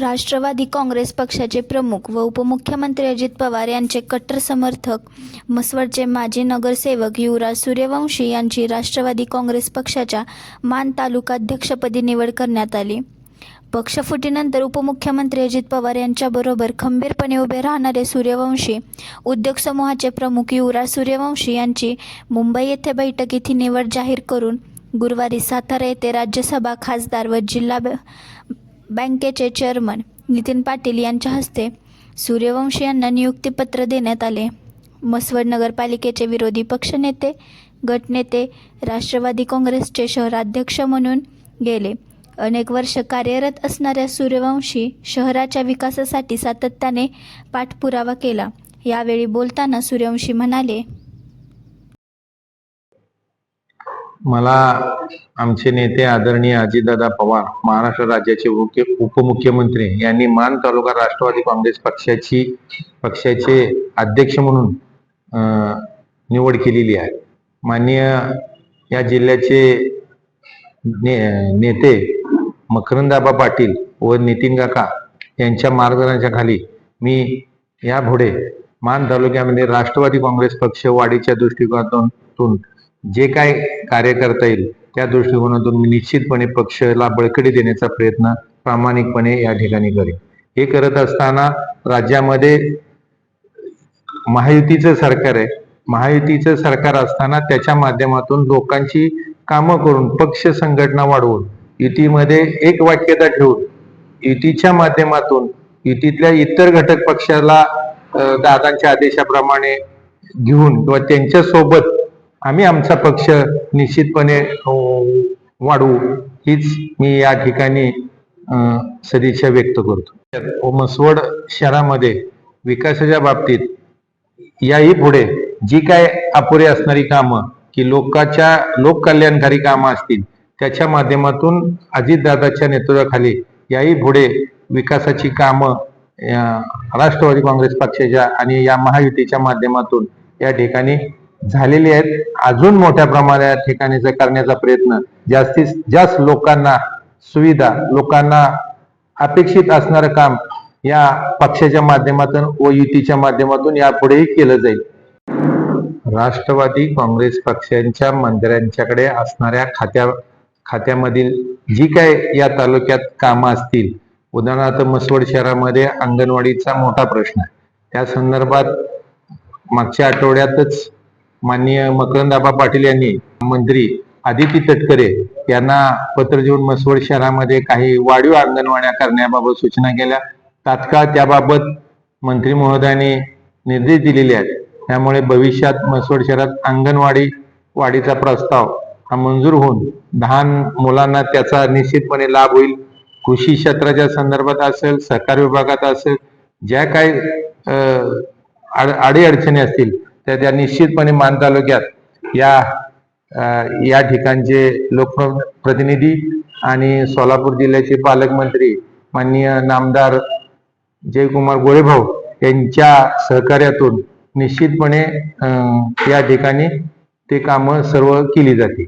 राष्ट्रवादी काँग्रेस पक्षाचे प्रमुख व उपमुख्यमंत्री अजित पवार यांचे कट्टर समर्थक मसवडचे माजी नगरसेवक युवराज सूर्यवंशी यांची राष्ट्रवादी काँग्रेस पक्षाच्या मान तालुकाध्यक्षपदी निवड करण्यात आली. पक्षफुटीनंतर उपमुख्यमंत्री अजित पवार यांच्याबरोबर खंबीरपणे उभे राहणारे सूर्यवंशी उद्योग समूहाचे प्रमुख युवराज सूर्यवंशी यांची मुंबई येथे बैठकीत ही निवड जाहीर करून गुरुवारी सातारा येथे राज्यसभा खासदार व जिल्हा बँकेचे चेअरमन नितीन पाटील यांच्या हस्ते सूर्यवंशी यांना नियुक्तीपत्र देण्यात आले. मसवड नगरपालिकेचे विरोधी पक्षनेते गटनेते राष्ट्रवादी काँग्रेसचे शहराध्यक्ष म्हणून गेले. अनेक वर्ष कार्यरत असणाऱ्या सूर्यवंशी शहराच्या विकासासाठी सातत्याने पाठपुरावा केला. यावेळी बोलताना सूर्यवंशी म्हणाले मला आमचे नेते आदरणीय अजितदादा पवार महाराष्ट्र राज्याचे उपमुख्यमंत्री यांनी मान तालुका राष्ट्रवादी काँग्रेस पक्षाची पक्षाचे अध्यक्ष म्हणून निवड केलेली आहे. माननीय या जिल्ह्याचे ने, नेते मकरंदाबा पाटील व नितीन काका यांच्या मार्गदर्शनाखाली मी मी यापुढे मान तालुक्यामध्ये राष्ट्रवादी काँग्रेस पक्ष वाढीच्या दृष्टिकोनातून जे काय कार्य करता येईल त्या दृष्टिकोनातून मी निश्चितपणे पक्षाला बळकटी देण्याचा प्रयत्न प्रामाणिकपणे या ठिकाणी करेन. हे करत असताना राज्यामध्ये महायुतीचं सरकार आहे. महायुतीचं सरकार असताना त्याच्या माध्यमातून लोकांची कामं करून पक्ष संघटना वाढवून युतीमध्ये एक वाक्यता ठेवून युतीच्या माध्यमातून युतीतल्या इतर घटक पक्षाला दादांच्या आदेशाप्रमाणे घेऊन किंवा त्यांच्यासोबत आम्ही आमचा पक्ष निश्चितपणे वाढवू हीच मी या ठिकाणी सदिच्छा व्यक्त करतो. मसवड शहरामध्ये विकासाच्या बाबतीत याही पुढे जी काय अपुरे असणारी कामं की लोकांच्या लोककल्याणकारी कामं असतील त्याच्या माध्यमातून अजितदादाच्या नेतृत्वाखाली याही पुढे विकासाची कामं राष्ट्रवादी काँग्रेस पक्षाच्या आणि या महायुतीच्या माध्यमातून या ठिकाणी झालेली आहेत. अजून मोठ्या प्रमाणात ठिकाणी करण्याचा प्रयत्न जास्तीत जास्त लोकांना सुविधा लोकांना अपेक्षित असणारं काम या पक्षाच्या माध्यमातून व युतीच्या माध्यमातून यापुढेही केलं जाईल. राष्ट्रवादी काँग्रेस पक्षांच्या मंत्र्यांच्याकडे असणाऱ्या खात्या खात्यामधील जी काय या तालुक्यात कामं असतील उदाहरणार्थ मसवड शहरामध्ये अंगणवाडीचा मोठा प्रश्न आहे. त्या संदर्भात मागच्या आठवड्यातच माननीय मकरंदाबा पाटील यांनी मंत्री आदिती तटकरे यांना पत्र देऊन मसवड शहरामध्ये काही वाढीव अंगणवाड्या करण्याबाबत सूचना केल्या. तात्काळ त्याबाबत मंत्री महोदयांनी निर्देश दिलेले आहेत. त्यामुळे भविष्यात मसवड शहरात अंगणवाडी वाढीचा प्रस्ताव हा मंजूर होऊन लहान मुलांना त्याचा निश्चितपणे लाभ होईल. कृषी क्षेत्राच्या संदर्भात असेल सहकार विभागात असेल ज्या काही अड- अडीअडचणी असतील त्या त्या निश्चितपणे मान तालुक्यात या या ठिकाणचे लोकप्रतिनिधी आणि सोलापूर जिल्ह्याचे पालकमंत्री माननीय नामदार जयकुमार गोळेभाऊ यांच्या सहकार्यातून निश्चितपणे या ठिकाणी ते कामं सर्व केली जातील.